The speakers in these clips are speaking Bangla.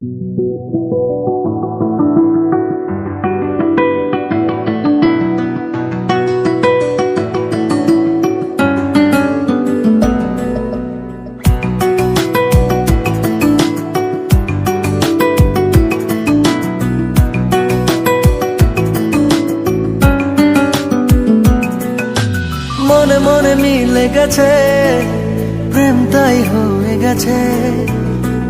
মনে মিলে গেছে প্রেম তাই হয়ে গেছে।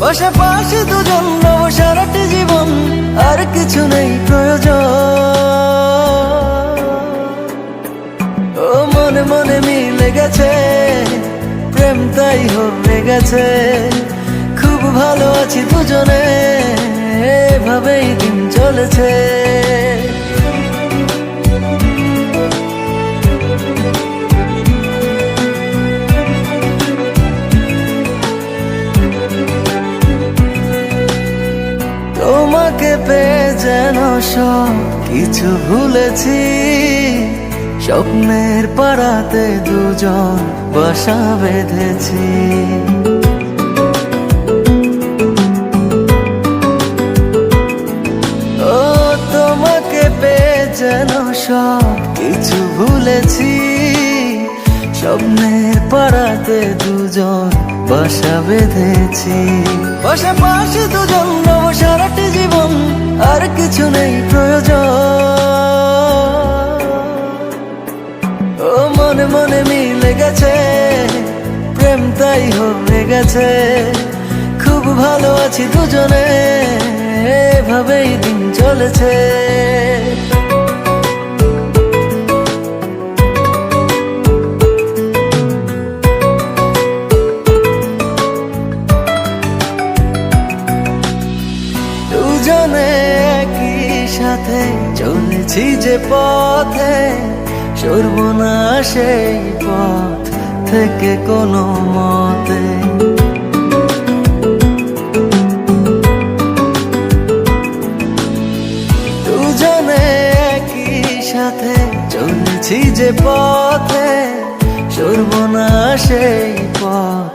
পাশাপাশি দুজন নব সারাটি জীবন, আর কিছু নেই প্রয়োজন। ও মনে মনে মিলে গেছে, প্রেম তাই হয়ে গেছে। খুব ভালো আছি দুজনে, এভাবেই দিন চলেছে। তোমাকে পেয়ে যেন সব কিছু ভুলেছি। স্বপ্নের পাড়াতে দুজন বাসা বেঁধেছি। ও, তোমাকে পেয়ে যেন সব কিছু ভুলেছি। স্বপ্নের পাড়াতে দুজন বাসা বেঁধেছি। পাশাপাশি দুজন নব সারাটি আর কিছু নেই প্রয়োজন। ও, মনে মনে মিলে গেছে, প্রেম তাই হয়ে গেছে। খুব ভালো আছি দুজনে, এভাবেই দিন চলেছে। সাথে চলেছি যে পথে সরব না সেই পথ থেকে কোনো মতে। দুজনে একই সাথে, চলেছি যে পথে সরব না সেই পথ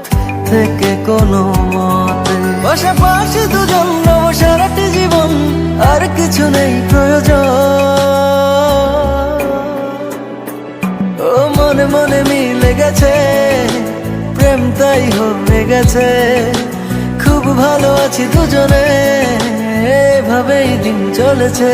থেকে কোনো মতে। পাশাপাশি দুজন কিছু নেই প্রয়োজন। ও মনে মনে মিলে গেছে, প্রেম তাই হয়ে গেছে। খুব ভালো আছি দুজনে, এভাবেই দিন চলেছে।